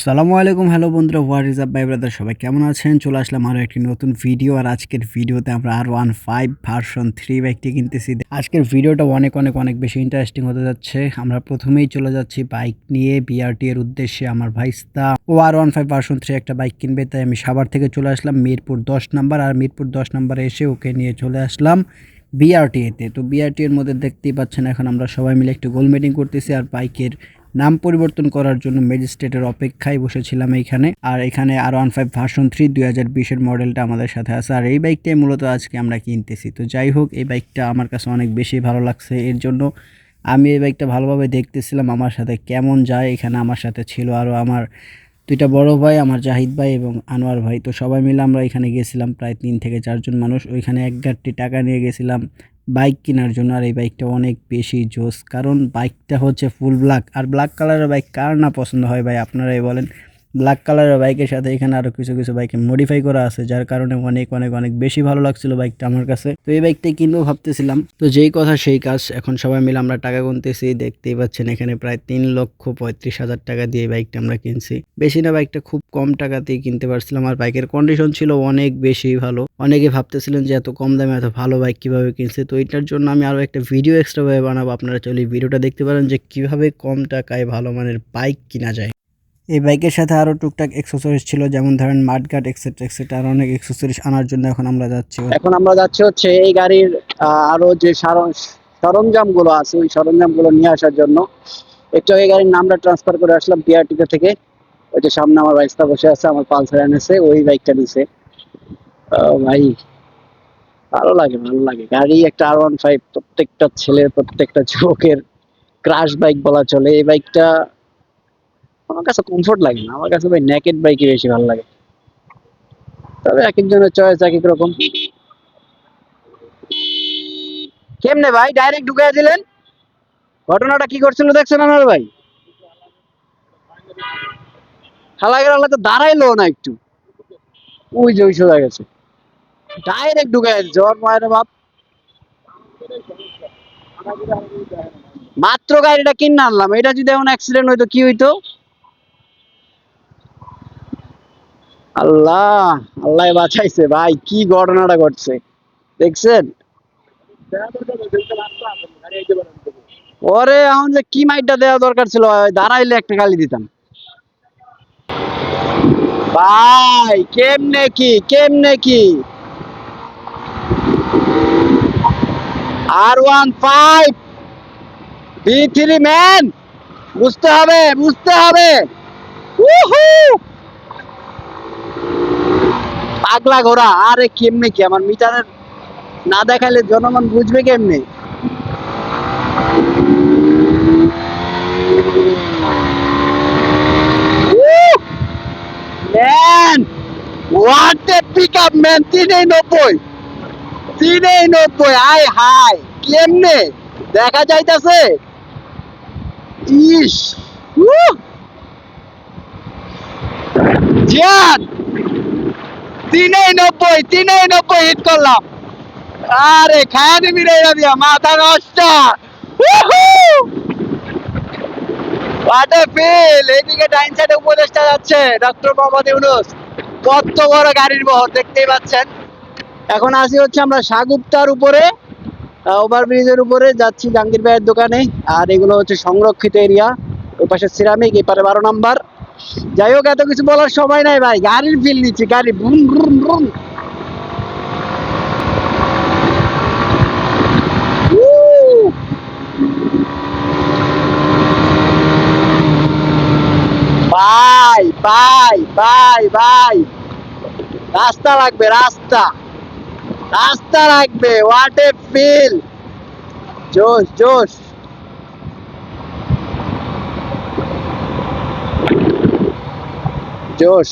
আসসালামু আলাইকুম, হ্যালো বন্ধুরা what is up bye brother সবাই কেমন আছেন? চলে আসলাম আরও একটি নতুন ভিডিও আর আজকের ভিডিওতে আমরা R one five version three বাইকটি কিনতেছি। আজকের ভিডিওটা অনেক অনেক অনেক বেশি ইন্টারেস্টিং হতে যাচ্ছে। আমরা প্রথমেই চলে যাচ্ছি বাইক নিয়ে বিআরটি এর উদ্দেশ্যে আমার ভাইস্তা ও R one five version three একটা বাইক কিনবে, তাই আমি সাভার থেকে চলে আসলাম মিরপুর দশ নাম্বার, আর মিরপুর দশ নাম্বারে এসে ওকে নিয়ে চলে আসলাম বিআরটিএতে তো। বিআরটি এর মধ্যে দেখতেই পাচ্ছেন, এখন আমরা সবাই মিলে একটু গোল মিটিং করতেছি, আর বাইকের নাম পরিবর্তন করার জন্য ম্যাজিস্ট্রেটের অপেক্ষায় বসেছিলাম এইখানে আর এখানে R one five version three দুই হাজার বিশের মডেলটা আমাদের সাথে আছে। আর এই বাইকটাই মূলত আজকে আমরা কিনতেছি। তো যাই হোক, এই বাইকটা আমার কাছে অনেক বেশি ভালো লাগছে। এর জন্য আমি এই বাইকটা ভালোভাবে দেখতেছিলাম আমার সাথে কেমন যায়। এখানে আমার সাথে ছিল আরও আমার দুইটা বড় ভাই, আমার জাহিদ ভাই এবং আনোয়ার ভাই। তো সবাই মিলে আমরা এখানে গেছিলাম। প্রায় তিন থেকে চারজন মানুষ। ওইখানে এক গাড়টি টাকা নিয়ে গেছিলাম। বাইক কেনার জন্য আর এই বাইকটা অনেক বেশি জোস। কারণ বাইকটা হচ্ছে ফুল ব্ল্যাক আর ব্ল্যাক কালারের বাইক কার না পছন্দ হয় ভাই? আপনারাই বলেন। ব্ল্যাক কালারের বাইকের সাথে এখানে আরও কিছু কিছু বাইকে মডিফাই করা আছে, যার কারণে অনেক অনেক অনেক বেশি ভালো লাগছিল বাইকটা আমার কাছে। তো এই বাইকটাই কিনবো ভাবতেছিলাম। তো যেই কথা সেই কাজ, এখন সবাই মিলে আমরা টাকা গুনতেছি, দেখতেই পাচ্ছেন এখানে প্রায় তিন লক্ষ পঁয়ত্রিশ হাজার টাকা দিয়ে বাইকটা আমরা কিনছি। বেশি না বাইকটা খুব কম টাকাতেই কিনতে পারছিলাম, আর বাইকের কন্ডিশন ছিল অনেক বেশি ভালো। অনেকে ভাবতেছিলেন যে এত কম দামে এত ভালো বাইক কীভাবে কিনছে, তো এটার জন্য আমি আরও একটা ভিডিও এক্সট্রা ভাবে বানাবো। আপনারা চলে ভিডিওটা দেখতে পারেন যে কীভাবে কম টাকায় ভালো মানের বাইক কিনা যায়। এই বাইকের সাথে আরও টুকটাক এক্সেসরিজ ছিল যেমন ধরেন মাঠঘাট এক্সেট্রা এক্সেট্রা আর অনেক এক্সেসরিজ আনার জন্য এখন আমরা যাচ্ছি। এখন আমরা যাচ্ছি হচ্ছে এই গাড়ির আহ, আরও যে সরঞ্জামগুলো আছে ওই সরঞ্জামগুলো নিয়ে আসার জন্য। একটু এই গাড়ির নামটা ট্রান্সফার করে আসলাম বিআরটিতে থেকে। ওই যে সামনে আমার বাইকটা বসে আছে আমার পালসার এনেছে ওই বাইকটা নিছে। ভাই ভালো লাগে ভালো লাগে। গাড়ি একটা আর ওয়ান ফাইভ প্রত্যেকটা ছেলের প্রত্যেকটা যুবকের ক্রাশ বাইক বলা চলে। এই বাইকটা আমার কাছে কমফোর্ট লাগে না। আমার কাছে ভাই নেকেড বাইকই বেশি ভালো লাগে। তবে এক একজনের চয়েস এক এক রকম। কেমনে ভাই? ডাইরেক্ট ঢুকাই দিলেন? ঘটনাটা কি করছিল দেখছেন আমার ভাই? খালা গেল তো দাঁড়াইলো না একটু। ওই যে ওই সোজা গেছে। ডাইরেক্ট ঢুকাই ওর মায়ের বাপ। মাত্র গাড়িটা কিনে আনলাম। এটা যদি এমন অ্যাক্সিডেন্ট হইতো, কি হইতো? আল্লাহ আল্লাহ বাঁচাইছে। ভাই, কি ঘটনাটা ঘটছে? দেখছেন? ওরে, এখন যে কি মাইটটা দেওয়া দরকার ছিল দাঁড়াইলে একটা গালি দিতাম। ভাই, কেমনে কি কেমনে কি? R one five B three man বুঝতে হবে বুঝতে হবে। উহু! পাগলা ঘোড়া, আরে কেমনে কি? আমার মিটারের না দেখাইলে জনগণ বুঝবে কেমনে? Man what a pick up man তিনেই নব্বই। তিনেই নব্বই। আয় হাই কেমনে? দেখা যাইতাছে। ইস! জিয়ান! তিনেই নব্বই তিনেই নব্বই হিট করলাম। আরে খায়া রে দিয়া মাথা নষ্ট। ডাইন সাইডে যাচ্ছে ইউনুস। কত বড় গাড়ির দেখতেই পাচ্ছেন। এখন আসি হচ্ছে আমরা সাগুপ্তার উপরে ওভার ব্রিজের উপরে, যাচ্ছি জাহাঙ্গীর ভাইয়ের দোকানে। আর এগুলো হচ্ছে সংরক্ষিত এরিয়া ওই পাশে সিরামিক, এপারে বারো নাম্বার। যাই হোক, এত কিছু বলার সময় নাই ভাই। গাড়ির ফিল নিচ্ছি, গাড়ি বুম বুম বুম ভাই ভাই ভাই ভাই। রাস্তা লাগবে, রাস্তা। রাস্তা লাগবে হোয়াট এ ফিল জোশ জোশ। জোশ